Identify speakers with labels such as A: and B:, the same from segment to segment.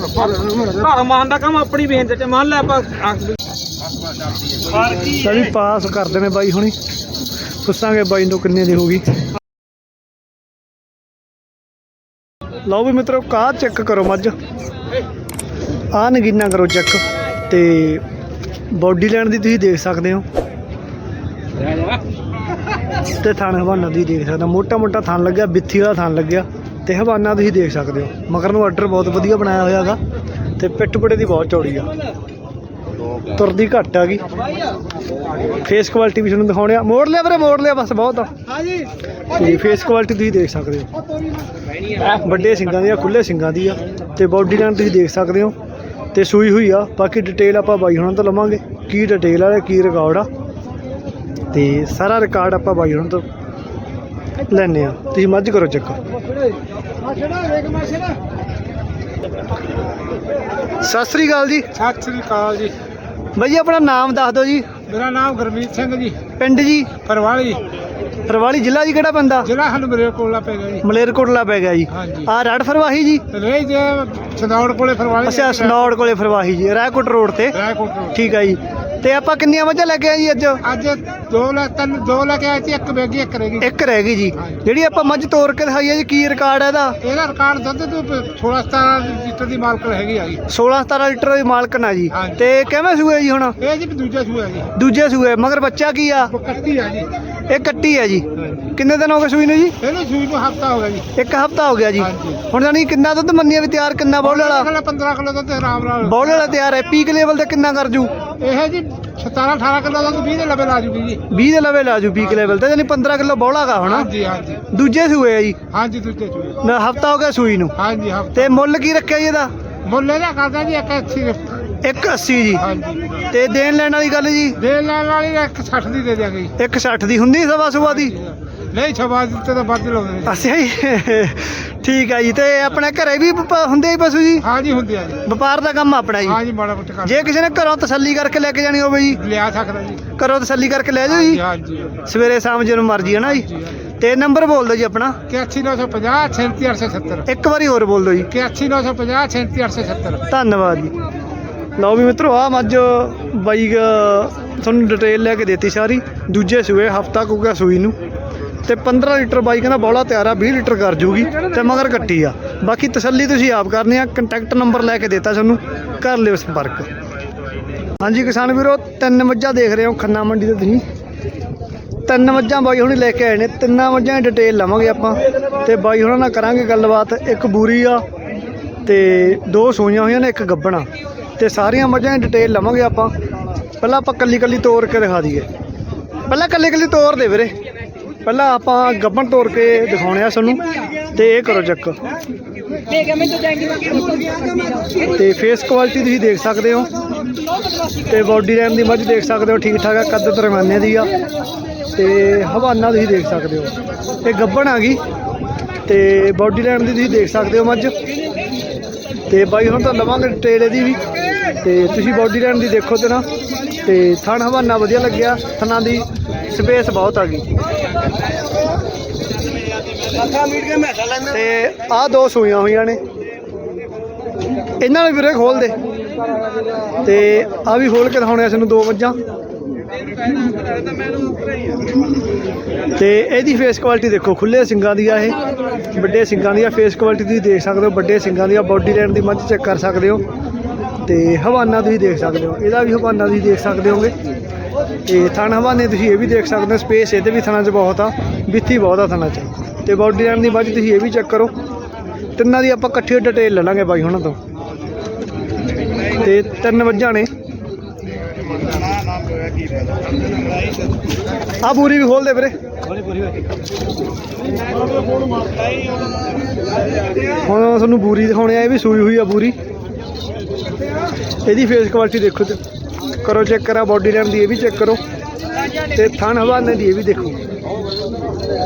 A: ਘਰ ਮਾਨ ਦਾ ਕੰਮ ਆਪਣੀ ਬੇਨਤੀ ਤੇ ਮੰਨ ਲੈ ਆਪਾਂ
B: ਤਾਂ ਪਾਸ ਕਰਦੇ ਨੇ ਬਾਈ ਹੁਣੀ। ਪੁੱਛਾਂਗੇ ਬਾਈ ਨੂੰ ਕਿੰਨੇ ਦੀ ਹੋਗੀ ਲਓ ਵੀ ਮਿੱਤਰੋ, ਕਾਹ ਚੈੱਕ ਕਰੋ ਮੱਝ। ਆ ਨਗੀਨਾ ਕਰੋ ਚੈੱਕ ਤੇ ਬਾਡੀ ਲਾਈਨ ਦੀ ਤੁਸੀਂ ਦੇਖ ਸਕਦੇ ਹੋ। ਤੇ ਥਣ ਹਵਾਨਾ ਦੀ ਦੇਖ ਸਕਦੇ ਹੋ। ਮੋਟਾ ਮੋਟਾ ਥਣ ਲੱਗਿਆ, ਬਿੱਥੀ ਵਾਲਾ ਥਣ ਲੱਗਿਆ। ਤੇ ਹਵਾਨਾ ਤੁਸੀਂ ਦੇਖ ਸਕਦੇ ਹੋ। ਮਗਰ ਨੂੰ ਆਰਡਰ ਬਹੁਤ ਵਧੀਆ ਬਣਾਇਆ ਹੋਇਆ ਹੈਗਾ ਤੇ ਪਿੱਠ ਪੁੜੇ ਦੀ ਬਹੁਤ ਚੌੜੀ ਆ। ਤੁਰਦੀ ਘੱਟ ਆ ਗਈ। ਫੇਸ ਕੁਆਲਿਟੀ ਵੀ ਤੁਹਾਨੂੰ ਦਿਖਾਉਣੇ ਆ। ਮੋੜ ਲਿਆ ਵੀਰੇ ਮੋੜ ਲਿਆ ਬਸ ਬਹੁਤ ਆ।
A: ਹਾਂਜੀ।
B: ਫੇਸ ਕੁਆਲਿਟੀ ਤੁਸੀਂ ਦੇਖ ਸਕਦੇ ਹੋ। ਵੱਡੇ ਸਿੰਗਾਂ ਦੀ ਆ ਖੁੱਲੇ ਸਿੰਗਾਂ ਦੀ ਆ। ਤੇ ਬਾਡੀ ਲਾਈਨ ਤੁਸੀਂ ਦੇਖ ਸਕਦੇ ਹੋ। ਤੇ ਸੂਈ ਹੋਈ ਆ। ਬਾਕੀ ਡਿਟੇਲ ਆਪਾਂ ਬਾਈ ਹੁਣਾਂ ਤੋਂ ਲਵਾਂਗੇ। ਕੀ ਡਿਟੇਲ ਆ ਕੀ ਰਿਕਾਰਡ ਆ। ਤੇ ਸਾਰਾ ਰਿਕਾਰਡ ਆਪਾਂ ਬਾਈ ਹੁਣਾਂ ਤੋਂ ਲੈਣੇ ਆ ਤੁਸੀਂ ਮੱਝ ਕਰੋ ਚੈੱਕ। ਸਤਿ ਸ੍ਰੀ ਅਕਾਲ ਜੀ।
A: ਸਤਿ ਸ੍ਰੀ ਅਕਾਲ ਜੀ।
B: ਬਾਈ ਆਪਣਾ ਨਾਮ ਦੱਸ ਦਿਓ ਜੀ।
A: ਮੇਰਾ ਨਾਮ ਗੁਰਮੀਤ ਸਿੰਘ ਜੀ।
B: ਪਿੰਡ ਜੀ?
A: ਪਰਵਾਲੀ।
B: ਫਰਵਾਲੀ ਜ਼ਿਲ੍ਹਾ ਜੀ ਕਿਹੜਾ ਪੈਂਦਾ?
A: ਜ਼ਿਲ੍ਹਾ ਹਨਮਰੇ ਕੋਲਾ ਪੈ ਗਿਆ ਜੀ।
B: ਮਲੇਰਕੋਟਲਾ ਪੈ ਗਿਆ ਜੀ। ਆ ਰੜ ਫਰਵਾਹੀ ਜੀ?
A: ਰਹੀ ਜੇ ਸਨੌੜ ਕੋਲੇ ਪਰਵਾਲੀ
B: ਅੱਛਾ ਸਨੌੜ ਕੋਲੇ ਫਰਵਾਹੀ ਜੀ। ਰਾਏਕੋਟ ਰੋਡ ਤੇ।
A: ਰਾਏਕੋਟ ਤੋਂ।
B: ਠੀਕ ਆ ਜੀ। ਤੇ ਆਪਾਂ ਕਿੰਨੀਆਂ ਮੱਝਾਂ ਲੈ ਕੇ ਆਏ ਜੀ ਅੱਜ?
A: ਅੱਜ ਦੋ ਲੈ ਤਿੰਨ ਦੋ ਲੈ ਕੇ ਆਏ ਸੀ ਇੱਕ ਬੈਗੀ ਇੱਕ ਰਹਿ ਗਈ।
B: ਇੱਕ ਰਹਿ ਗਈ ਜੀ। ਜਿਹੜੀ ਆਪਾਂ ਮੱਝ ਤੋੜ ਕੇ ਦਿਖਾਈ ਹੈ ਜੀ ਕੀ ਰਿਕਾਰਡ ਹੈ ਇਹਦਾ?
A: ਇਹਦਾ ਰਿਕਾਰਡ ਦੁੱਧ ਤੋਂ 16 17 ਲੀਟਰ ਦੀ ਮਾਲਕ ਹੈਗੀ ਆ ਜੀ।
B: 16 17 ਲੀਟਰ ਦੀ ਮਾਲਕਨ ਆ ਜੀ।
A: ਹਾਂਜੀ।
B: ਤੇ ਕਿਵੇਂ ਸੂਏ ਜੀ ਹੁਣ?
A: ਇਹ ਜੀ ਦੂਜਾ ਸੂਆ ਜੀ।
B: ਦੂਜੇ ਸੂਏ ਮਗਰ ਬੱਚਾ ਕੀ ਆ?
A: ਉਹ ਕੱਟੀ ਆ ਜੀ।
B: ਇਹ ਕੱਟੀ ਆ ਜੀ।
A: ਹਾਂਜੀ।
B: ਕਿੰਨੇ ਦਿਨ ਹੋ ਗਏ ਸੂਈ ਨੂੰ ਜੀ?
A: ਇਹਨੂੰ ਸੂਈ ਨੂੰ ਹਫਤਾ ਹੋ ਗਿਆ ਜੀ।
B: ਇੱਕ ਹਫਤਾ ਹੋ ਗਿਆ ਜੀ।
A: ਹਾਂਜੀ।
B: ਹੁਣ ਜਾਨੀ ਕਿੰਨਾ ਦੁੱਧ ਮੰਨੀਆਂ ਵੀ ਤਿਆਰ ਕਿੰਨਾ ਬੌਲ ਵਾਲਾ?
A: ਕਿਲੋ 15 ਕਿਲੋ ਦੁੱਧ ਆਰਾਮ ਨਾਲ।
B: ਬੌਲ ਵਾਲਾ ਤਿਆਰ ਹੈ। ਪੀਕ ਲੈਵਲ ਤੇ ਕਿੰਨਾ ਕਰ ਜੂ?
A: ਇਹ ਜੀ 17 18 ਕਿਲੋ ਦੁੱਧ 20 ਦੇ ਲਵੇ ਲਾ ਜੂਗੀ ਜੀ।
B: 20 ਦੇ ਲਵੇ ਲਾ ਜੂ ਪੀਕ ਲੈਵਲ ਤੇ ਜਾਨੀ 15 ਕਿਲੋ ਬੌਲਾ ਗਾ ਹੁਣ।
A: ਹਾਂਜੀ ਹਾਂਜੀ।
B: ਦੂਜੇ ਸੂਏ ਆ ਜੀ।
A: ਹਾਂਜੀ ਦੂਜੇ ਸੂਏ।
B: ਨਾ ਹਫਤਾ ਹੋ ਗਿਆ ਸੂਈ ਨੂੰ।
A: ਹਾਂਜੀ ਹਫਤਾ।
B: ਤੇ ਮੁੱਲ ਕੀ ਰੱਖਿਆ ਜੀ ਇਹਦਾ?
A: ਮੁੱਲ ਇਹਦਾ ਕਰਦਾ ਜੀ 180
B: 180 ਜੀ।
A: ਹਾਂਜੀ।
B: ਤੇ ਦੇਣ ਲੈਣ ਵਾਲੀ ਗੱਲ ਜੀ?
A: ਦੇ ਲੈਣ ਵਾਲੀ 160 ਦੀ ਦੇ ਦਿਆਂਗੇ ਜੀ।
B: 160 ਦੀ ਹੁੰਦੀ ਸਵਾ ਸੁਆ ਦੀ?
A: ਨਹੀਂ ਛਵਾ ਦਿੱਤੇ ਤਾਂ ਵੱਧ ਲਾਉਂਦੇ ਨੇ।
B: ਅੱਛਾ ਜੀ ਠੀਕ ਹੈ ਜੀ ਤੇ ਆਪਣੇ ਘਰੇ ਵੀ ਹੁੰਦੇ ਹੀ ਪਸ਼ੂ ਜੀ?
A: ਹਾਂਜੀ ਹੁੰਦੇ ਆ ਜੀ।
B: ਵਪਾਰ ਦਾ ਕੰਮ ਆਪਣਾ ਜੀ?
A: ਹਾਂਜੀ ਮਾੜਾ ਮੋਟਾ ਕਰ
B: ਜੇ ਕਿਸੇ ਨੇ ਘਰੋਂ ਤਸੱਲੀ ਕਰਕੇ ਲੈ ਕੇ ਜਾਣੀ ਹੋਵੇ ਜੀ?
A: ਲਿਆ ਸਕਦਾ ਜੀ।
B: ਘਰੋਂ ਤਸੱਲੀ ਕਰਕੇ ਲੈ ਜਾਓ ਜੀ?
A: ਹਾਂਜੀ
B: ਸਵੇਰੇ ਸ਼ਾਮ ਜਦੋਂ ਮਰਜ਼ੀ ਹੈ ਨਾ ਜੀ। ਤੇ ਨੰਬਰ ਬੋਲ ਦਿਓ ਜੀ ਆਪਣਾ।
A: 81950 36870
B: ਇੱਕ ਵਾਰੀ ਹੋਰ ਬੋਲ ਦਿਓ ਜੀ।
A: 81950 36870
B: ਧੰਨਵਾਦ ਜੀ। ਲਓ ਵੀ ਮਿੱਤਰੋ ਆ ਮੱਝ ਬਾਈ ਤੁਹਾਨੂੰ ਡਿਟੇਲ ਲੈ ਕੇ ਦਿੱਤੀ ਸਾਰੀ। ਦੂਜੇ ਸੂਏ ਹਫਤਾ ਕੁ ਗਿਆ ਸੂਈ ਨੂੰ। ਤੇ 15 ਲੀਟਰ ਬਾਈ ਕਹਿੰਦਾ ਬੋਲਾ ਤਿਆਰ ਆ 20 ਲੀਟਰ ਕਰ ਜੂਗੀ ਤੇ ਮਗਰ ਕੱਟੀ ਆ। ਬਾਕੀ ਤਸੱਲੀ ਤੁਸੀਂ ਆਪ ਕਰਨੀ ਆ ਕੰਟੈਕਟ ਨੰਬਰ ਲੈ ਕੇ ਦਿੱਤਾ ਤੁਹਾਨੂੰ ਕਰ ਲਿਓ ਸੰਪਰਕ। ਹਾਂਜੀ ਕਿਸਾਨ ਵੀਰੋ, ਤਿੰਨ ਮੱਝਾਂ ਦੇਖ ਰਹੇ ਹੋ, ਖੰਨਾ ਮੰਡੀ ਤੇ ਤੁਸੀਂ। ਤਿੰਨ ਮੱਝਾਂ ਬਾਈ ਹੁਣੀ ਲੈ ਕੇ ਆਏ ਨੇ, ਤਿੰਨਾਂ ਮੱਝਾਂ ਦੀ ਡਿਟੇਲ ਲਵਾਂਗੇ ਆਪਾਂ। ਤੇ ਬਾਈ ਹੁਣਾਂ ਨਾਲ ਕਰਾਂਗੇ ਗੱਲਬਾਤ, ਇੱਕ ਬੂਰੀ ਆ ਤੇ ਦੋ ਸੂਈਆਂ ਹੋਈਆਂ ਨੇ, ਇੱਕ ਗੱਬਣਾ ਤੇ ਸਾਰੀਆਂ ਮੱਝਾਂ ਦੀ ਡਿਟੇਲ ਲਵਾਂਗੇ ਆਪਾਂ। ਪਹਿਲਾਂ ਆਪਾਂ ਕੱਲੀ ਕੱਲੀ ਤੋੜ ਕੇ ਦਿਖਾ ਦਈਏ। ਪਹਿਲਾਂ ਕੱਲੀ ਕੱਲੀ ਤੋੜ ਦੇ ਵੀਰੇ। ਪਹਿਲਾਂ ਆਪਾਂ ਗੱਬਣ ਤੋੜ ਕੇ ਦਿਖਾਉਣੇ ਆ ਤੁਹਾਨੂੰ ਤੇ ਇਹ ਕਰੋ ਚੱਕ। ਤੇ ਫੇਸ ਕੁਆਲਿਟੀ ਤੁਸੀਂ ਦੇਖ ਸਕਦੇ ਹੋ। ਤੇ ਬਾਡੀ ਲਾਈਨ ਦੀ ਮੱਝ ਦੇਖ ਸਕਦੇ ਹੋ ਠੀਕ ਠਾਕ ਆ, ਕੱਦ ਦਰਮਿਆਨੇ ਦੀ ਆ। ਤੇ ਹਵਾਨਾ ਤੁਸੀਂ ਦੇਖ ਸਕਦੇ ਹੋ। ਇਹ ਗੱਬਣ ਆ ਗਈ। ਤੇ ਬਾਡੀ ਲਾਈਨ ਦੀ ਤੁਸੀਂ ਦੇਖ ਸਕਦੇ ਹੋ ਮੱਝ। ਤੇ ਬਾਈ ਹੁਣ ਤਾਂ ਲਵਾਂਗੇ ਡਿਟੇਲ ਇਹਦੀ ਵੀ। ਤੇ ਤੁਸੀਂ ਬਾਡੀ ਲਾਈਨ ਦੀ ਦੇਖੋ ਤੇ ਨਾ। ਤੇ ਥਣ ਹਵਾਨਾ ਵਧੀਆ ਲੱਗਿਆ, ਥਣਾਂ ਦੀ। ਸਪੇਸ ਬਹੁਤ ਆ ਗਈ। ਤੇ ਆਹ ਦੋ ਸੂਈਆਂ ਹੋਈਆਂ ਨੇ। ਇਹਨਾਂ ਨੂੰ ਵੀਰੇ ਖੋਲ ਦੇ। ਤੇ ਆ ਵੀ ਖੋਲ ਕੇ ਦਿਖਾਉਣੇ ਆ ਸਾਨੂੰ ਦੋ ਮੱਝਾਂ। ਤੇ ਇਹਦੀ ਫੇਸ ਕੁਆਲਿਟੀ ਦੇਖੋ ਖੁੱਲੇ ਸਿੰਗਾਂ ਦੀ ਆ ਇਹ। ਵੱਡੇ ਸਿੰਗਾਂ ਦੀ ਆ ਫੇਸ ਕੁਆਲਿਟੀ ਤੁਸੀਂ ਦੇਖ ਸਕਦੇ ਹੋ ਵੱਡੇ ਸਿੰਗਾਂ ਦੀ ਆ ਬਾਡੀ ਲਾਈਨ ਦੀ ਮੱਝ ਚੈੱਕ ਕਰ ਸਕਦੇ ਹੋ। ਤੇ ਹਵਾਨਾ ਤੁਸੀਂ ਦੇਖ ਸਕਦੇ ਹੋ ਇਹਦਾ ਵੀ ਹਵਾਨਾ ਤੁਸੀਂ ਦੇਖ ਸਕਦੇ ਹੋਗੇ। ਤੇ ਥਣ ਹਵਾਨੇ ਤੁਸੀਂ ਇਹ ਵੀ ਦੇਖ ਸਕਦੇ ਹੋ ਸਪੇਸ ਇਹਦੇ ਵੀ ਥਣਾਂ 'ਚ ਬਹੁਤ ਆ, ਵਿੱਥੀ ਬਹੁਤ ਆ ਥਣਾਂ 'ਚ। ਤੇ ਬਾਡੀ ਲੈਣ ਦੀ ਮੱਝ ਤੁਸੀਂ ਇਹ ਵੀ ਚੈੱਕ ਕਰੋ। ਤਿੰਨਾਂ ਦੀ ਆਪਾਂ ਇਕੱਠੀ ਡਿਟੇਲ ਲੈ ਲਾਂਗੇ ਬਾਈ ਹੁਣਾਂ ਤੋਂ। ਤੇ ਤਿੰਨ ਵੱਜਾਂ ਨੇ। ਆ ਪੂਰੀ ਵੀ ਖੋਲ ਦੇ ਵੀਰੇ। ਹੁਣ ਤੁਹਾਨੂੰ ਬੂਰੀ ਦਿਖਾਉਣੇ ਆ, ਇਹ ਵੀ ਸੂਈ ਹੋਈ ਆ ਬੂਰੀ। ਇਹਦੀ ਫੇਸ ਕੁਆਲਿਟੀ ਦੇਖੋ ਤੇ। ਕਰੋ ਚੈੱਕ ਕਰਾ ਬਾਡੀ ਲੈਣ ਦੀ ਇਹ ਵੀ ਚੈੱਕ ਕਰੋ। ਤੇ ਥਣ ਹਵਾਨੇ ਦੀ ਇਹ ਵੀ ਦੇਖੋ।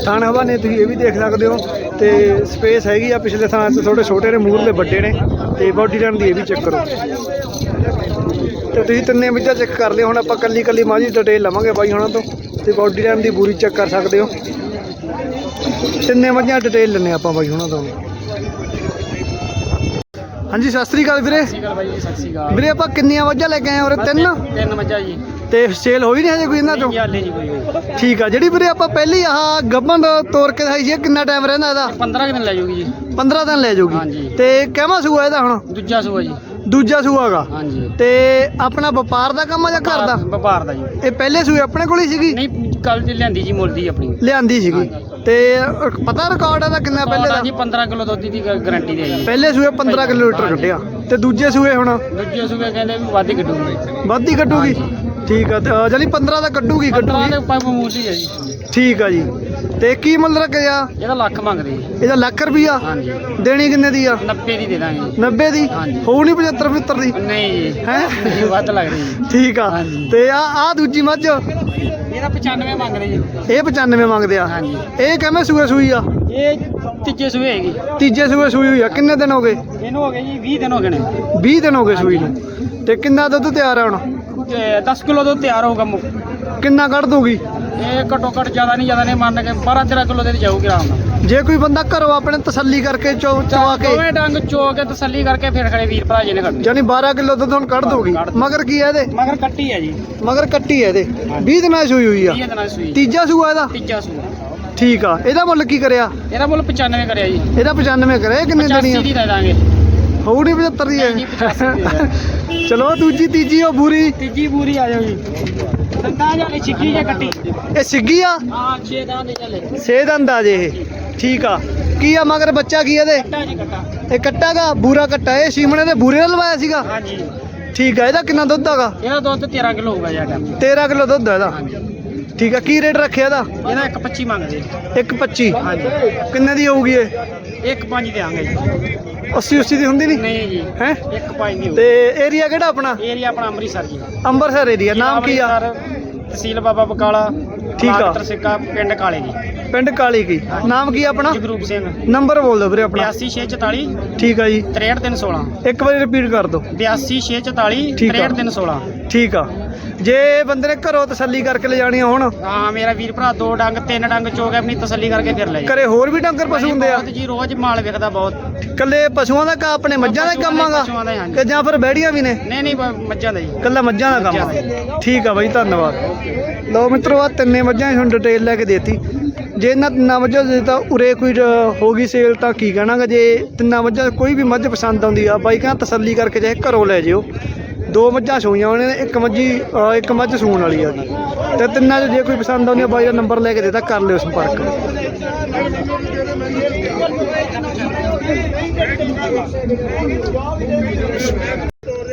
B: ਥਣ ਹਵਾਨੇ ਤੁਸੀਂ ਇਹ ਵੀ ਦੇਖ ਸਕਦੇ ਹੋ। ਤੇ ਸਪੇਸ ਹੈਗੀ ਆ ਪਿਛਲੇ ਥਾਂ 'ਚ ਥੋੜੇ ਛੋਟੇ ਨੇ ਮੂਰਲੇ ਵੱਡੇ ਨੇ। ਤੇ ਬਾਡੀ ਲੈਣ ਦੀ ਇਹ ਵੀ ਚੈੱਕ ਕਰੋ। ਤੇ ਤੁਸੀਂ ਤਿੰਨੇ ਵਿੱਚਾਂ ਚੈੱਕ ਕਰ ਲਿਓ। ਹੁਣ ਆਪਾਂ ਕੱਲੀ ਕੱਲੀ ਮਾਝੀ ਡਿਟੇਲ ਲਵਾਂਗੇ ਬਾਈ ਹੁਣਾਂ ਤੋਂ। ਤੇ ਬਾਡੀ ਲੈਣ ਦੀ ਪੂਰੀ ਚੈੱਕ ਕਰ ਸਕਦੇ ਹੋ। ਤਿੰਨੇ ਮੱਝਾਂ ਡਿਟੇਲ ਲੈਣੇ ਆਪਾਂ ਬਾਈ ਹੁਣਾਂ ਤੋਂ। ਹਾਂਜੀ ਸਤਿ ਸ੍ਰੀ ਅਕਾਲ ਵੀਰੇ।
C: ਸਤਿ ਸ਼੍ਰੀ ਅਕਾਲ ਬਾਈ ਜੀ ਸਤਿ ਸ਼੍ਰੀ ਅਕਾਲ।
B: ਵੀਰੇ ਆਪਾਂ ਕਿੰਨੀਆਂ ਮੱਝਾਂ ਲੈ ਕੇ ਆਏ ਹੋਰ ਤਿੰਨ?
C: ਤਿੰਨ ਮੱਝਾਂ ਜੀ।
B: ਤੇ ਸੇਲ ਹੋਈ ਨਹੀਂ ਹਜੇ ਕੋਈ ਇਹਨਾਂ ਚੋਂ
C: ਨਹੀਂ ਹਾਲੇ ਜੀ ਕੋਈ ਹੋਈ।
B: ਠੀਕ ਆ ਜਿਹੜੀ ਵੀਰੇ ਆਪਾਂ ਪਹਿਲੀ ਆਹ ਗੱਬਨ ਤੋੜ ਕੇ ਦਿਖਾਈ ਸੀ ਇਹ ਕਿੰਨਾ ਟਾਈਮ ਰਹਿੰਦਾ ਇਹਦਾ?
C: 15 ਕੁ ਦਿਨ ਲੈ ਜਾਊਗੀ ਜੀ।
B: 15 ਦਿਨ ਲੈ ਜਾਊਗੀ।
C: ਹਾਂਜੀ।
B: ਤੇ ਕਿਹਵਾ ਸੂਆ ਇਹਦਾ ਹੁਣ?
C: ਦੂਜਾ ਸੂਆ ਜੀ।
B: ਦੂਜਾ ਸੂਆਗਾ
C: ਹਾਂਜੀ।
B: ਤੇ ਆਪਣਾ ਵਪਾਰ ਦਾ ਕੰਮ ਆ ਜਾਂ ਘਰ ਦਾ?
C: ਵਪਾਰ ਦਾ ਜੀ।
B: ਇਹ ਪਹਿਲੇ ਸੂਏ ਆਪਣੇ ਕੋਲ ਹੀ ਸੀਗੀ?
C: ਨਹੀਂ ਕੱਲ ਜੀ ਲਿਆਂਦੀ ਜੀ ਮੁੱਲਦੀ ਆਪਣੀ।
B: ਲਿਆਂਦੀ ਸੀਗੀ। ਤੇ ਪਤਾ ਰਿਕਾਰਡ ਇਹਦਾ ਕਿੰਨਾ ਪਹਿਲੇ ਦਾ?
C: ਜੀ 15 ਕਿਲੋ ਦੁੱਧ ਦੀ ਗਾਰੰਟੀ ਦੇ ਜੀ।
B: ਪਹਿਲੇ ਸੂਏ 15 ਕਿਲੋ ਲੀਟਰ ਕੱਢਿਆ। ਤੇ ਦੂਜੇ ਸੂਏ ਹੁਣ?
C: ਦੂਜੇ ਸੂਏ ਕਹਿੰਦੇ ਵੀ ਵੱਧ ਹੀ ਕੱਢੂਗੀ
B: ਵੱਧ ਹੀ ਕੱਢੂਗੀ? ਠੀਕ ਆ ਤੇ ਜਾਣੀ 15 ਦਾ ਕੱਢੂਗੀ
C: 15
B: ਕੱਢੂਗੀ।
C: ਦੇ ਉੱਪਰ ਮਾਮੂਲੀ ਹੈ ਜੀ।
B: ਠੀਕ ਆ ਜੀ। ਤੇ ਕੀ ਮੁੱਲ ਰੱਖਿਆ?
C: ਇਹਦਾ ਲੱਖ ਮੰਗਦੇ
B: ਇਹਦਾ ਲੱਖ ਰੁਪਈਆ?
C: ਹਾਂਜੀ।
B: ਦੇਣੀ ਕਿੰਨੇ ਦੀ ਆ?
C: 90 ਦੀ ਦੇ ਦਾਂਗੇ ਜੀ।
B: 90 ਦੀ। ਹੋਊ ਨਹੀਂ 75 75 ਦੀ?
C: ਨਹੀਂ ਜੀ।
B: ਹੈਂ?
C: ਵੱਧ ਲੱਗ ਰਹੀ ਜੀ।
B: ਠੀਕ ਆ। ਤੇ ਆ ਆ ਦੂਜੀ ਮੱਝ?
C: ਇਹਦਾ 95 ਮੰਗਦੇ ਜੀ।
B: ਇਹ 95 ਮੰਗਦੇ ਆ?
C: ਹਾਂਜੀ।
B: ਇਹ ਕਿਵੇਂ ਸੂਏ ਸੂਈ ਆ?
C: ਇਹ ਤੀਜੇ ਸੂਏ ਹੈਗੀ।
B: ਤੀਜੇ ਸੂਏ ਸੂਈ ਹੋਈ ਆ। ਕਿੰਨੇ ਦਿਨ ਹੋ ਗਏ?
C: ਇਹਨੂੰ ਹੋ ਗਏ ਜੀ 20 ਦਿਨ ਹੋ ਗਏ ਨੇ।
B: 20 ਦਿਨ ਹੋ ਗਏ ਸੂਈ ਨੂੰ। ਤੇ ਕਿੰਨਾ ਦੁੱਧ ਤਿਆਰ ਆ ਹੁਣ?
C: ਤੇ 10 ਕਿਲੋ ਦੁੱਧ ਤਿਆਰ ਹੋਊਗਾ ਮੁ-
B: ਕਿੰਨਾ ਕੱਢ ਦੂਗੀ
C: ਇਹ ਘਟੋ ਘਟ ਜ਼ਿਆਦਾ ਨਹੀਂ ਜ਼ਿਆਦਾ ਨਹੀਂ ਮੰਨ ਕੇ 12 13 ਕਿਲੋ ਦੇ ਜਾਊਗੀ ਆਰਾਮ ਨਾਲ।
B: ਜੇ ਕੋਈ ਬੰਦਾ ਘਰੋਂ ਆਪਣੇ ਤਸੱਲੀ ਕਰਕੇ ਚੋ ਚਵਾ ਕੇ
C: ਦੋਵੇਂ ਡੰਗ ਚੋ ਕੇ ਤਸੱਲੀ ਕਰਕੇ ਫਿਰ ਖੜੇ ਵੀਰ ਭਰਾ ਜੀ ਨੇ ਖੜਨੀ
B: ਯਾਨੀ 12 ਕਿਲੋ ਦੁੱਧ ਹੁਣ ਕੱਢ ਦੂਗੀ
C: ਕੱਢ।
B: ਮਗਰ ਕੀ ਆ ਇਹਦੇ?
C: ਮਗਰ ਕੱਟੀ ਹੈ ਜੀ।
B: ਮਗਰ ਕੱਟੀ ਆ ਇਹਦੇ। 20 ਦਿਨਾਂ ਦੀ ਸੂਈ ਹੋਈ ਆ।
C: 30 ਦਿਨਾਂ ਦੀ ਸੂਈ।
B: ਤੀਜਾ ਸੂਆ ਇਹਦਾ?
C: ਤੀਜਾ ਸੂਆ।
B: ਠੀਕ ਆ। ਇਹਦਾ ਮੁੱਲ ਕੀ ਕਰਿਆ?
C: ਇਹਦਾ ਮੁੱਲ 95 ਕਰਿਆ ਜੀ।
B: ਇਹਦਾ 95 ਕਰਿਆ ਇਹ ਕਿੰਨੇ
C: 85
B: ਦੇਣੀ
C: ਦੀ ਦੇ ਦਾਂਗੇ।
B: ਹੋਊ ਨਹੀਂ 75 ਦੀ
C: ਨਹੀਂ ਜੀ, 85 ਦੀ
B: ਹੈ ਚਲੋ ਦੂਜੀ ਤੀਜੀ ਉਹ ਬੂਰੀ।
C: ਤੀਜੀ ਪੂਰੀ ਆ ਜਾਓ ਜੀ। ਦੰਦਾਂ ਜਾਲੇ ਛਿੱਕੀ ਜੇ ਕੱਟੀ?
B: ਇਹ ਸਿੱਗੀ ਆ?
C: ਹਾਂ 6 ਦਾਂ ਦੇ ਚੱਲੇ।
B: ਸੇਧ ਅੰਦਾਜ਼ ਇਹ। ਠੀਕ ਆ। ਕੀ ਆ ਮਗਰ ਬੱਚਾ ਕੀ ਇਹਦੇ?
C: ਕੱਟਾ ਜੀ ਕੱਟਾ।
B: ਇਹ ਕੱਟਾਗਾ ਬੂਰਾ ਕੱਟਾ। ਇਹ ਸ਼ੀਮਣੇ ਦੇ ਬੂਰੇ ਨਾਲ ਲਵਾਇਆ ਸੀਗਾ?
C: ਹਾਂਜੀ।
B: ਠੀਕ ਆ ਇਹਦਾ ਕਿੰਨਾ ਦੁੱਧ ਹੈਗਾ?
C: ਇਹਦਾ ਦੁੱਧ 13 ਕਿਲੋ ਹੋਊਗਾ ਜੀ ਟਾਈਮ
B: 13 ਕਿਲੋ ਦੁੱਧ ਹੈ ਇਹਦਾ? ਠੀਕ ਆ ਕੀ ਰੇਟ ਰੱਖਿਆ ਇਹਦਾ?
C: ਇਹਦਾ 1.25 ਮੰਗਦੇ।
B: 1.25
C: ਹਾਂਜੀ।
B: ਕਿੰਨੇ ਦੀ ਹੋਊਗੀ ਇਹ?
C: 1.5 ਦੇਾਂਗੇ ਜੀ।
B: 80 80 ਦੀ ਹੁੰਦੀ ਨਹੀਂ
C: ਨਹੀਂ ਜੀ।
B: ਹੈ?
C: 1.5 ਨਹੀਂ
B: ਤੇ ਏਰੀਆ ਕਿਹੜਾ ਆਪਣਾ?
C: ਏਰੀਆ ਆਪਣਾ ਅੰਮ੍ਰਿਤਸਰ ਜੀ।
B: ਅੰਮ੍ਰਿਤਸਰ ਏਰੀਆ ਨਾਮ ਕੀ ਆ?
C: ਤਹਿਸੀਲ ਬਾਬਾ ਬਕਾਲਾ
B: ਠੀਕ ਆ।
C: ਪਿੰਡ ਕਾਲੇ ਜੀ।
B: ਪਿੰਡ ਕਾਲੀ ਕੀ? ਨਾਮ ਕੀ ਆਪਣਾ?
C: ਜਗਰੂਪ ਸਿੰਘ।
B: ਨੰਬਰ ਬੋਲ ਦਿਓ ਵੀਰੇ ਆਪਣਾ।
C: 82644
B: ਠੀਕ ਆ ਜੀ।
C: 63316
B: ਇੱਕ ਵਾਰੀ ਰਿਪੀਟ ਕਰ ਦਿਓ।
C: 82644
B: ਠੀਕ ਆ।
C: 63316
B: ਠੀਕ ਆ। ਜੇ ਬੰਦੇ ਨੇ ਘਰੋਂ ਤਸੱਲੀ ਕਰਕੇ ਲੈ ਜਾਣੀਆਂ ਹੁਣ
C: ਹਾਂ ਮੇਰਾ ਵੀਰ ਭਰਾ ਦੋ ਡੰਗ ਤਿੰਨ ਡੰਗ ਚੋ ਕੇ ਆਪਣੀ ਤਸੱਲੀ ਕਰਕੇ ਫਿਰ ਲੈ
B: ਘਰੇ ਹੋਰ ਵੀ ਡੰਗਰ ਪਸ਼ੂ ਹੁੰਦੇ ਆ?
C: ਜੀ ਰੋਜ਼ ਮਾਲ ਵਿਕਦਾ ਬਹੁਤ।
B: ਕੱਲੇ ਪਸ਼ੂਆਂ ਦਾ ਕਾ ਆਪਣੇ ਮੱਝਾਂ ਦਾ ਕੰਮ ਆਗਾ। ਕਿ ਜਾਂ ਫਿਰ ਬੈੜੀਆਂ ਵੀ ਨੇ?
C: ਨਹੀਂ ਨਹੀਂ ਮੱਝਾਂ ਦਾ ਜੀ
B: ਕੱਲਾ ਮੱਝਾਂ ਦਾ ਕੰਮ ਆ। ਠੀਕ ਆ ਬਾਈ ਧੰਨਵਾਦ। ਲਓ ਮਿੱਤਰੋ ਆ ਤਿੰਨੇ ਮੱਝਾਂ ਤੁਹਾਨੂੰ ਡਿਟੇਲ ਲੈ ਕੇ ਦੇਤੀ। ਜੇ ਇਹਨਾਂ ਤਿੰਨਾਂ ਮੱਝਾਂ ਦੇ ਤਾਂ ਉਰੇ ਕੋਈ ਹੋ ਗਈ ਸੇਲ ਤਾਂ ਕੀ ਕਹਿਣਾਗਾ? ਜੇ ਤਿੰਨਾਂ ਮੱਝਾਂ ਕੋਈ ਵੀ ਮੱਝ ਪਸੰਦ ਆਉਂਦੀ ਆ ਬਾਈ ਕਹਿੰਦਾ ਤਸੱਲੀ ਕਰਕੇ ਚਾਹੇ ਘਰੋਂ ਲੈ ਜਿਓ। ਦੋ ਮੱਝਾਂ ਸੂਈਆਂ ਉਹਨੇ ਨੇ ਇੱਕ ਮੱਝੀ ਅ, ਇੱਕ ਮੱਝ ਸੂਣ ਵਾਲੀ ਆ ਤੇ ਤਿੰਨਾਂ ਚੋਂ ਜੇ ਕੋਈ ਪਸੰਦ ਆਉਂਦੀ ਆ ਬਾਈ ਦਾ ਨੰਬਰ ਲੈ ਕੇ ਦੇਤਾ ਕਰ ਲਿਓ ਸੰਪਰਕ।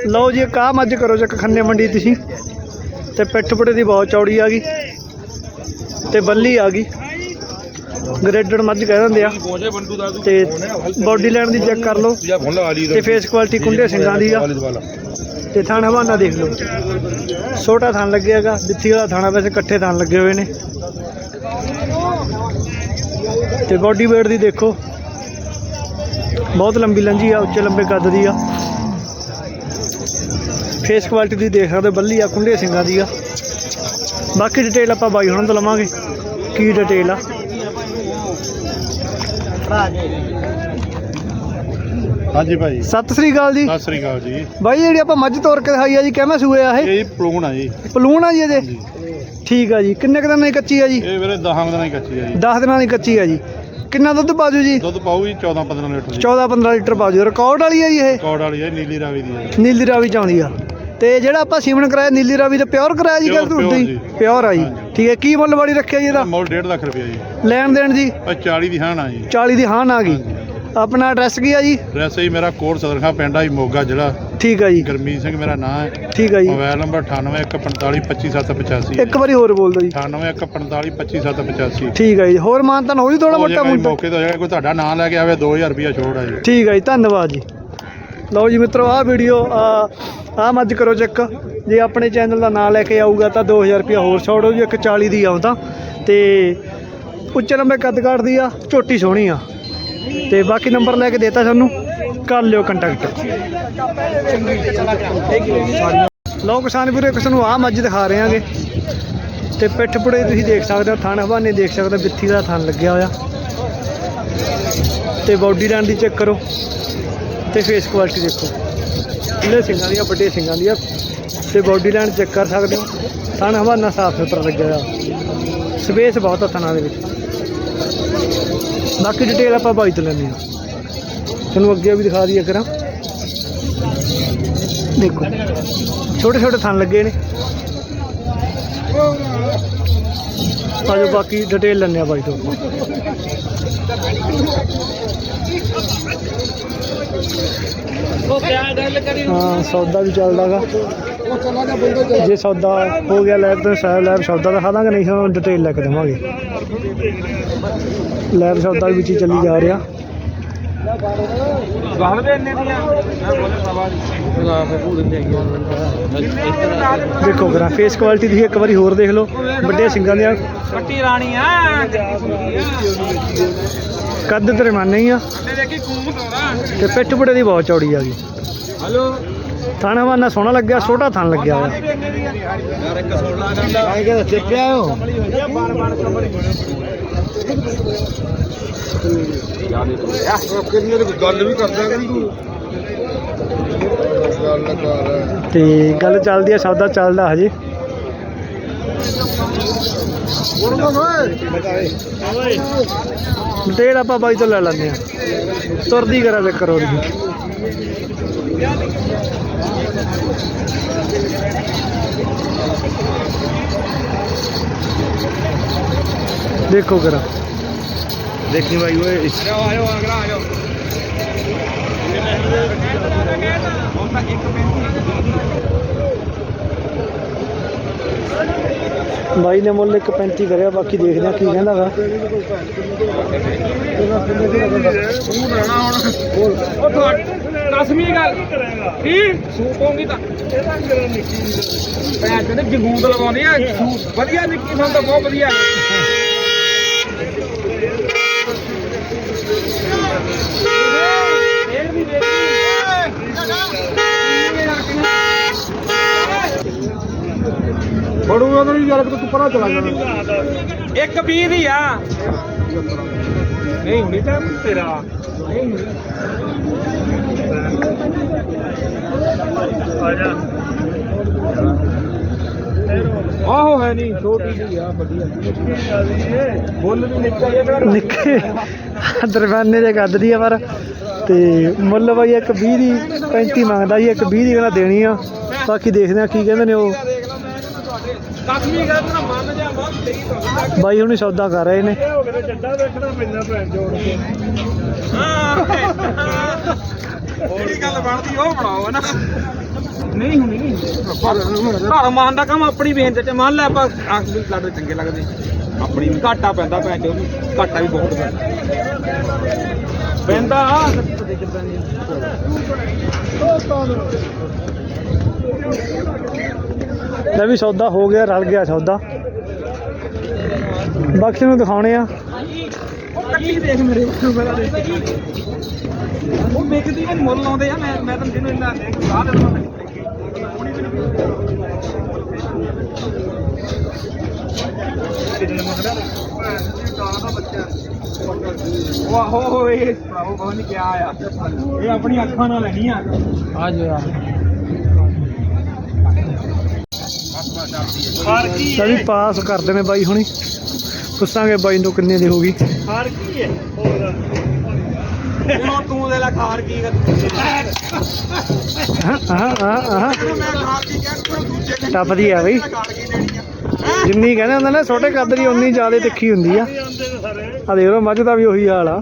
B: ਲਓ ਜੀ ਕਾਹ ਮੱਝ ਕਰੋ ਚੱਕ ਖੰਨੇ ਮੰਡੀ ਤੁਸੀਂ। ਤੇ ਪਿੱਠ ਪੁੜੇ ਦੀ ਬਹੁਤ ਚੌੜੀ ਆ ਗਈ। ਤੇ ਬੱਲੀ ਆ ਗਈ। ਗ੍ਰੇਡਡ ਮੱਝ ਕਹਿ ਦਿੰਦੇ ਆ। ਤੇ ਬਾਡੀ ਲਾਈਨ ਦੀ ਚੈੱਕ ਕਰ ਲਓ। ਤੇ ਫੇਸ ਕੁਆਲਿਟੀ ਕੁੰਡੇ ਸਿੰਘਾਂ ਦੀ ਆ। ਤੇ ਥਣ ਹਵਾਨਾ ਦੇਖ ਲਓ। ਛੋਟਾ ਥਣ ਲੱਗਿਆਗਾ ਦਿੱਤੀ ਵਾਲਾ ਥਾਣਾ ਵੈਸੇ ਇਕੱਠੇ ਥਾਣ ਲੱਗੇ ਹੋਏ ਨੇ। ਤੇ ਬਾਡੀ ਵੇਟ ਦੀ ਦੇਖੋ। ਬਹੁਤ ਲੰਬੀ ਲੰਜੀ ਆ ਉੱਚੇ ਲੰਬੇ ਕੱਦ ਦੀ ਆ। ਫੇਸ ਕੁਆਲਿਟੀ ਦੀ ਦੇਖ ਸਕਦੇ ਹੋ, ਬੱਲੀ ਆ ਕੁੰਡੇ ਸਿੰਘਾਂ ਦੀ ਆ। ਬਾਕੀ ਡਿਟੇਲ ਆਪਾਂ ਬਾਈ ਹੁਣਾਂ ਤੋਂ ਲਵਾਂਗੇ ਕੀ ਡਿਟੇਲ ਆ।
D: ਹਾਂਜੀ ਭਾਈ
B: ਸਤਿ ਸ੍ਰੀ ਅਕਾਲ ਜੀ।
D: ਸਤਿ ਸ੍ਰੀ ਅਕਾਲ ਜੀ।
B: ਬਾਈ ਜਿਹੜੀ ਆਪਾਂ ਮੱਝ ਤੋਰ ਕੇ ਦਿਖਾਈ ਆ ਜੀ ਕਿਵੇਂ ਸੂਏ ਆ ਇਹ?
D: ਇਹ ਜੀ ਪਲੂਣ ਆ ਜੀ।
B: ਪਲੂਣ ਆ ਜੀ ਇਹਦੇ?
D: ਜੀ।
B: ਠੀਕ ਆ ਜੀ। ਕਿੰਨੇ ਕੁ ਦਿਨਾਂ ਦੀ ਕੱਚੀ ਆ ਜੀ?
D: ਇਹ ਵੀਰੇ 10 ਦਿਨਾਂ ਦੀ ਕੱਚੀ ਆ ਜੀ।
B: 10 ਦਿਨਾਂ ਦੀ ਕੱਚੀ ਆ ਜੀ। ਕਿੰਨਾ ਦੁੱਧ ਪਾਜੂ ਜੀ?
D: ਦੁੱਧ ਪਾਊਗੀ 14 15 ਲੀਟਰ ਜੀ।
B: 14 15 ਲੀਟਰ ਪਾਜੂ। ਰਿਕਾਰਡ ਵਾਲੀ ਆ ਜੀ ਇਹ?
D: ਕੌੜ ਵਾਲੀ ਹੈ ਨੀਲੀ ਰਾਵੀ ਦੀ ਹੈ
B: ਨੀਲੀ ਰਾਵੀ ਚ ਆਉਂਦੀ ਆ। ਤੇ ਜਿਹੜਾ ਆਪਾਂ ਸੀਮਨ ਕਰਾਇਆ ਨੀਲੀ ਰਾਵੀ ਦਾ ਪਿਓਰ ਕਰਾਇਆ ਜੀ ਗੱਲ
D: pure ਜੀ।
B: ਪਿਓਰ ਆ ਜੀ। ਠੀਕ ਹੈ। ਕੀ ਮੁੱਲ ਵਾਲੀ ਰੱਖਿਆ ਜੀ ਇਹਦਾ?
D: ਮੁੱਲ 1.5 ਲੱਖ ਰੁਪਏ ਜੀ।
B: ਲੈਣ ਦੇਣ ਜੀ
D: ਇਹ 40 ਦੀ ਹਾਨ ਆ ਜੀ।
B: 40 ਦੀ ਹਾਂ ਆ ਗਈ। ਆਪਣਾ ਐਡਰੈਸ ਕੀ ਆ ਜੀ?
D: ਐਡਰੈਸ ਹੀ ਮੇਰਾ ਕੋਟ ਸਦਰਖਾ ਪਿੰਡ ਆ ਜੀ ਮੋਗਾ ਜ਼ਿਲ੍ਹਾ।
B: ਠੀਕ ਆ ਜੀ।
D: ਗਰਮੀਤ ਸਿੰਘ ਮੇਰਾ ਨਾਮ ਹੈ।
B: ਠੀਕ ਆ ਜੀ।
D: ਮੋਬਾਈਲ ਨੰਬਰ 9815525785
B: ਇੱਕ ਵਾਰੀ ਹੋਰ ਬੋਲ ਦਿਓ ਜੀ।
D: 9815525785
B: ਠੀਕ ਆ ਜੀ। ਹੋਰ ਮਾਨਤਨ ਹੋ ਜੀ ਥੋੜਾ ਮੋਟਾ ਮੁੰਡਾ?
D: ਮੌਕੇ ਤੋਂ ਕੋਈ ਤੁਹਾਡਾ ਨਾਮ ਲੈ ਕੇ ਆਵੇ 2000 ਰੁਪਇਆ ਛੋੜ ਆ ਜੀ।
B: ਠੀਕ ਹੈ ਜੀ ਧੰਨਵਾਦ ਜੀ। ਲਓ ਜੀ ਮਿੱਤਰੋ ਆਹ ਵੀਡੀਓ ਆਹ ਮੱਝ ਕਰੋ ਚੈੱਕ। ਜੇ ਆਪਣੇ ਚੈਨਲ ਦਾ ਨਾਮ ਲੈ ਕੇ ਆਊਗਾ ਤਾਂ 2000 ਰੁਪਇਆ ਹੋਰ ਛੋੜ ਜੀ ਇੱਕ 40 ਦੀ ਆਉਂਦਾ ਤੇ ਉੱਚੇ ਲੰਬੇ ਕੱਦ ਕਾਠ ਦੀ ਆ ਝੋਟੀ ਸੋਹਣੀ ਆ। ਤੇ ਬਾਕੀ ਨੰਬਰ ਲੈ ਕੇ ਦੇਤਾ ਸਾਨੂੰ। ਕਰ ਲਿਓ ਕੰਟੈਕਟ ਲਓ ਕਿਸਾਨ ਵੀਰੋ, ਇੱਕ ਤੁਹਾਨੂੰ ਆਹ ਮੱਝ ਦਿਖਾ ਰਹੇ ਆਂਗੇ ਤੇ ਪਿੱਠ ਪੁੜੇ ਤੁਸੀਂ ਦੇਖ ਸਕਦੇ ਹੋ, ਥਣ ਹਵਾਨੇ ਦੇਖ ਸਕਦੇ ਹੋ ਬਿੱਥੀ ਦਾ ਥਣ ਲੱਗਿਆ ਹੋਇਆ। ਤੇ ਬਾਡੀ ਲਾਈਨ ਦੀ ਚੈੱਕ ਕਰੋ। ਤੇ ਫੇਸ ਕੁਆਲਿਟੀ ਦੇਖੋ। ਖੁੱਲੇ ਸਿੰਘਾਂ ਦੀਆਂ ਵੱਡੇ ਸਿੰਘਾਂ ਦੀਆਂ। ਤੇ ਬਾਡੀ ਲਾਈਨ ਚੈੱਕ ਕਰ ਸਕਦੇ ਹੋ। ਥਣ ਹਵਾਨਾ ਸਾਫ਼ ਸੁਥਰਾ ਲੱਗਿਆ ਹੋਇਆ। ਸਪੇਸ ਬਹੁਤ ਆ ਥਣਾਂ ਦੇ ਵਿੱਚ। ਬਾਕੀ ਡਿਟੇਲ ਆਪਾਂ ਬਾਈ ਤੋਂ ਲੈਂਦੇ ਹਾਂ। ਤੁਹਾਨੂੰ ਅੱਗੇ ਵੀ ਦਿਖਾ ਦਈਏ ਕਰਾਂ ਦੇਖੋ ਛੋਟੇ ਛੋਟੇ ਥਣ ਲੱਗੇ ਨੇ। ਆਜੋ ਬਾਕੀ ਡਿਟੇਲ ਲੈਂਦੇ ਆ ਬਾਈ ਤੋਂ ਹਾਂ ਸੌਦਾ ਵੀ ਚੱਲਦਾਗਾ ਜੇ ਸੌਦਾ ਹੋ ਗਿਆ ਲੈਬ ਤਾਂ ਸਾਰਾ ਲੈਬ ਸੌਦਾ ਦਿਖਾ ਦਾਂਗੇ ਨਹੀਂ ਤਾਂ ਡਿਟੇਲ ਲੈ ਕੇ ਦੇਵਾਂਗੇ। ਲੈਬ ਸੌਦਾ ਵੀ ਵਿੱਚ ਹੀ ਚੱਲੀ ਜਾ ਰਿਹਾ। ਦੇਖੋ ਕਰਾਂ ਫੇਸ ਕੁਆਲਿਟੀ ਤੁਸੀਂ ਇੱਕ ਵਾਰੀ ਹੋਰ ਦੇਖ ਲਓ। ਵੱਡੇ ਸਿੰਘਾਂ ਦੀਆਂ।
E: ਕੱਟੀ ਰਾਣੀ ਆ।
B: ਕੱਦ ਤੇਰੇ ਮੰਨ ਨਹੀਂ ਆ।
E: ਤੇ
B: ਪਿੱਠ ਬੜੇ ਦੀ ਬਹੁਤ ਚੌੜੀ ਆ ਗਈ
E: ਹਲੋ।
B: ਥਾਣਾ ਵਾਨਾ ਸੋਹਣਾ ਲੱਗਿਆ, ਛੋਟਾ ਥਣ ਲੱਗਿਆ ਹੋਇਆ।
E: ਯਾਰ
A: ਆਏ ਕਿ ਚੱਕਿਆ ਹੋ ਗੱਲ ਤੇ ਗੱਲ
B: ਚੱਲਦੀ ਆ ਸੌਦਾ ਚੱਲਦਾ ਹਜੇ। ਡਿਟੇਲ ਆਪਾਂ ਬਾਈ ਤੋਂ ਲੈ ਲੈਂਦੇ ਆ। ਤੁਰਦੀ ਕਰਾ ਵੇ ਕਰੋ ਦੀ ਦੇਖੋ ਕਰਾ ਦੇਖੀ ਭਾਈ ਓਏ
E: ਆਇਓ ਆਇਓ ਅਗਲਾ ਆਇਓ ਹੁਣ ਤਾਂ ਇੱਕ
B: ਬਾਈ ਨੇ ਮੁੱਲ 1.35 ਕਰਿਆ, ਬਾਕੀ ਦੇਖਦੇ ਆ ਕੀ ਕਹਿੰਦਾ ਵਾ।
E: ਉਹ ਦਸਵੀਂ ਗੱਲ। ਕੀ? ਸੂਟ ਹੋਗੀ ਤਾਂ। ਭੈਣ ਤੇ ਜੰਗੂਦ ਲਗਾਉਂਦੇ ਆ। ਵਧੀਆ, ਨਿੱਕੀ ਫਲ ਤਾਂ ਬਹੁਤ ਵਧੀਆ ਇਹ ਵੀ
A: ਬੜੂਆ ਤਾਂ ਨਹੀਂ ਯਾਰ ਤੂੰ ਪਰਾਂ ਚਲਾ ਜਾਣਾ
E: ਇੱਕ 20 ਦੀ ਆ। ਨਹੀਂ ਹੁਣੀ ਤਾਂ ਤੇਰਾ। ਨਹੀਂ ਹੁਣੀ ਆਹੋ ਹੈ ਨਹੀਂ ਛੋਟੀ ਜਿਹੀ ਆ ਵਧੀਆ। ਬੁੱਲ ਵੀ ਨਿੱਕਾ ਜਿਹਾ
B: ਨਿੱਕੇ ਦਰਬਾਨੇ ਦੇ ਗੱਦ ਦੀ ਆ ਪਰ ਤੇ ਮੁੱਲ ਬਾਈ ਇੱਕ 20 ਦੀ 35 ਮੰਗਦਾ ਜੀ ਇੱਕ 20 ਦੀ ਕਹਿੰਦਾ ਦੇਣੀ ਆ। ਬਾਕੀ ਦੇਖਦੇ ਆ ਕੀ ਕਹਿੰਦੇ ਨੇ ਉਹ।
E: ਗੱਲ ਤਾਂ ਮੰਨ ਜਾ
B: ਬਾਈ ਹੁਣੀ ਸੌਦਾ ਕਰ ਰਹੇ ਨੇ।
E: ਹਾਂ ਜਿਹੜੀ ਗੱਲ ਬਣਦੀ ਉਹ ਬਣਾਓ ਨਾ। ਨਹੀਂ ਹੁਣੀ ਨਹੀਂ। ਘਰ ਮਾਨ ਦਾ ਕੰਮ ਆਪਣੀ ਵੇਚ ਤੇ ਮੰਨ ਲੈ ਆਪਾਂ ਆਖ ਵੀ ਚੰਗੇ ਲੱਗਦੇ। ਆਪਣੀ ਵੀ ਘਾਟਾ ਪੈਂਦਾ ਪੈਂਦੇ ਉਹਨੂੰ ਘਾਟਾ ਵੀ ਬਹੁਤ ਪੈਂਦਾ। ਪੈਂਦਾ।
B: ਲੈ ਵੀ ਸੌਦਾ ਹੋ ਗਿਆ ਰਲ ਗਿਆ ਸੌਦਾ। ਬਾਕੀ ਨੂੰ ਦਿਖਾਉਣੇ ਆ।
E: ਉਹ ਕੱਟੀ ਦੇਖ ਮੇਰੇ ਵੱਲੋਂ ਮੇਰਾ ਦੇਖ। ਉਹ ਵੇਚਦੀ ਨੇ ਮੁੱਲ ਲਾਉਂਦੇ ਆ ਮੈਂ ਮੈਂ ਤਾਂ ਜਿਹਨੂੰ ਇੰਨਾ ਦੇਖ ਸਾਹ ਦੇ ਦਵਾਂ ਵਾਹ ਹੋ ਹੋ ਇਹ ਭਰਾਵੋ ਪਤਾ ਨਹੀਂ ਕਿਆ ਆ। ਇਹ ਆਪਣੀ ਅੱਖਾਂ ਨਾਲ ਲੈਣੀ ਆ। ਆ ਜਾ
B: ਲੈ ਵੀ ਪਾਸ ਕਰਦੇ ਨੇ ਬਾਈ ਹੁਣੀ। ਪੁੱਛਾਂਗੇ ਬਾਈ ਨੂੰ ਕਿੰਨੇ ਦੀ ਹੋਗੀ
E: ਹੁਣ ਤੂੰ ਦੇ ਲਾ ਖਾਰ ਕੀ ਕਰ
B: ਹਾਂ ਹਾਂ ਹਾਂ ਹਾਂ।
E: ਮੈਂ ਖਾਰ ਕੀ ਕਹਿ? ਤੂੰ
B: ਟੱਪਦੀ ਆ ਬਈ।
E: ਖਾਰ ਕੀ ਦੇਣੀ ਆ?
B: ਜਿੰਨੀ ਕਹਿੰਦੇ ਹੁੰਦੇ ਨੇ ਛੋਟੇ ਕੱਦ ਦੀ ਉਨੀ ਜ਼ਿਆਦਾ ਤਿੱਖੀ ਹੁੰਦੀ ਆ। ਆ ਦੇਖ ਲਓ ਮੱਝ ਦਾ ਵੀ ਉਹੀ ਹਾਲ ਆ।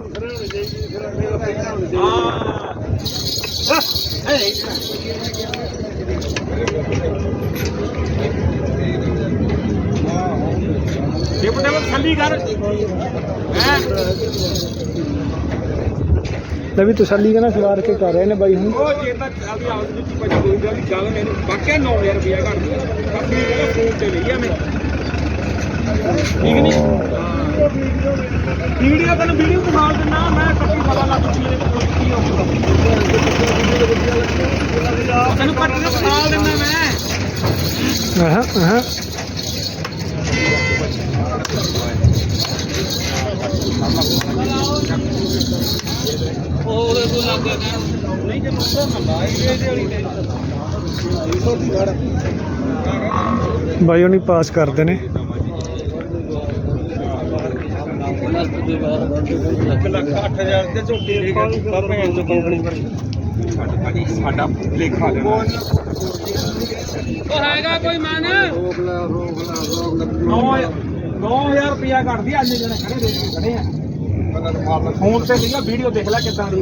E: ਡਿਪਟੇ ਕਰ
B: ਲੈ ਵੀ ਤਸੱਲੀ ਕਹਿੰਦਾ ਸਵਾਰ ਕੇ ਕਰ ਰਹੇ ਨੇ ਬਾਈ ਹੁਣ।
E: ਉਹ ਜੇ ਤਾਂ ਆਪਦੀ ਆਵਾਜ਼ ਵਿੱਚ ਭਾਜੀ ਕੋਈ ਗੱਲ ਨੀ, ਗੱਲ ਮੈਨੂੰ ਵਾਕਿਆ 9000 ਰੁਪਇਆ ਘੱਟ ਗਿਆ ਬਾਕੀ ਇਹਦਾ ਫੋਨ ਤੇ ਲਈ ਆ ਮੈਂ। ਠੀਕ ਨਹੀਂ? ਵੀਡੀਓ ਤੈਨੂੰ ਵੀਡੀਓ ਦਿਖਾ ਦਿੰਦਾ ਮੈਂ ਕੱਟੀ ਪਤਾ ਲੱਗ ਰੁਪਏ ਦੇ ਕੋਲ ਕੀ ਹੋਊਗਾ ਤੈਨੂੰ ਕੱਟ ਕੇ ਦਿਖਾ ਦਿੰਦਾ ਮੈਂ।
B: ਹਾਂ ਹਾਂ
E: ਉਹਦੇ ਕੋਲ ਲੱਗ ਗਿਆ
B: ਬਾਈ ਉਹਨੀ ਪਾਸ ਕਰਦੇ ਨੇ।
E: ਸਾਡਾ ਲੇਖਾ ਦੇਣਾ ਉਹ ਹੈਗਾ ਕੋਈ ਮਨ? 9000 ਰੁਪਿਆ ਕੱਢਦੀ ਅੱਜ ਜਣੇ ਖੜੇ ਦੇਖ ਕੇ ਖੜੇ ਆ। ਫੋਨ ਤੇ ਸੀਗਾ ਵੀਡੀਓ ਦੇਖ ਲੈ ਕਿੱਦਾਂ ਦੀ।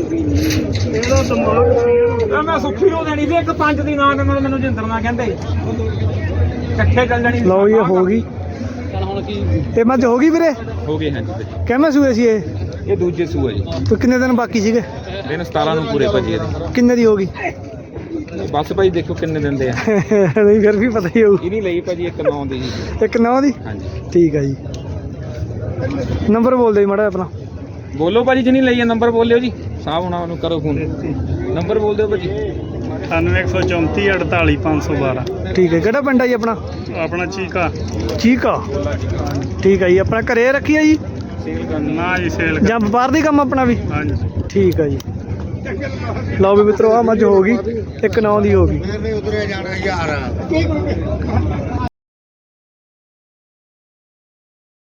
E: ਇਹਦਾ ਮੈਂ ਸੁੱਖੀ ਨੂੰ ਦੇਣੀ ਸੀ ਇੱਕ ਪੰਜ ਦੀ ਨਾਂ ਦਿੰਦਾ ਮੈਨੂੰ ਜਿੰਦਰ ਨਾ ਕਹਿੰਦੇ। ਇਕੱਠੇ ਚੱਲ ਜਾਣੀ।
B: ਲਓ ਇਹ ਹੋ ਗਈ।
E: ਚੱਲ ਹੁਣ ਕੀ?
B: ਇਹ ਮੱਝ ਹੋ ਗਈ ਵੀਰੇ?
E: ਹੋ ਗਏ ਹਾਂਜੀ ਭਾਜੀ
B: ਕਿਵੇਂ ਸੂਏ ਸੀ ਇਹ?
E: ਇਹ ਦੂਜੇ ਸੂਆ ਜੀ।
B: ਤੇ ਕਿੰਨੇ ਦਿਨ ਬਾਕੀ ਸੀਗੇ?
E: ਦਿਨ 17 ਨੂੰ ਪੂਰੇ ਭਾਜੀ ਇਹਦੇ
B: ਕਿੰਨੇ ਦੀ ਹੋ ਗਈ?
E: ਬਸ ਭਾਜੀ ਦੇਖੋ ਕਿੰਨੇ ਦਿਨ ਦੇ ਆ।
B: ਨਹੀਂ ਫਿਰ ਵੀ ਪਤਾ ਹੀ ਹੋਊ।
E: ਇਹ ਨਹੀਂ ਲਈ ਭਾਜੀ ਇੱਕ ਨੌਂ ਦੀ। ਜੀ
B: ਇੱਕ ਨੌ ਦੀ?
E: ਹਾਂਜੀ।
B: ਠੀਕ ਹੈ ਜੀ। ਨੰਬਰ ਬੋਲ ਦੇ ਮਾੜਾ ਜਿਹਾ ਆਪਣਾ।
E: ਬੋਲੋ ਭਾਜੀ ਜਿਹਨੀ ਲਈ ਆ ਨੰਬਰ ਬੋਲਿਓ ਜੀ। ਸਾਹਬ ਹੁਣਾ ਉਹਨੂੰ ਕਰੋ ਫੋਨ। ਨੰਬਰ ਬੋਲ ਦਿਓ ਭਾਜੀ।
F: 9134 48512
B: ਠੀਕ ਹੈ ਕਿਹੜਾ ਪਿੰਡ ਆ ਜੀ ਆਪਣਾ?
F: ਆਪਣਾ ਚੀਕਾ।
B: ਚੀਕਾ? ਠੀਕ ਹੈ ਜੀ ਆਪਣਾ ਘਰੇ ਰੱਖੀ ਆ ਜੀ?
E: ਸੇਲ ਕਰਨੀ
F: ਨਾ ਜੀ ਸੇਲ
B: ਜਾਂ ਵਪਾਰ ਦੀ ਕੰਮ ਆਪਣਾ ਵੀ?
F: ਹਾਂਜੀ।
B: ਠੀਕ ਹੈ ਜੀ। ਲਓ ਵੀ ਮਿੱਤਰੋ ਆ ਮੱਝ ਹੋ ਗਈ ਇੱਕ ਨੌ ਦੀ ਹੋ ਗਈ।
A: ਨਹੀਂ ਉਧਰੇ ਜਾਣਾ ਯਾਰ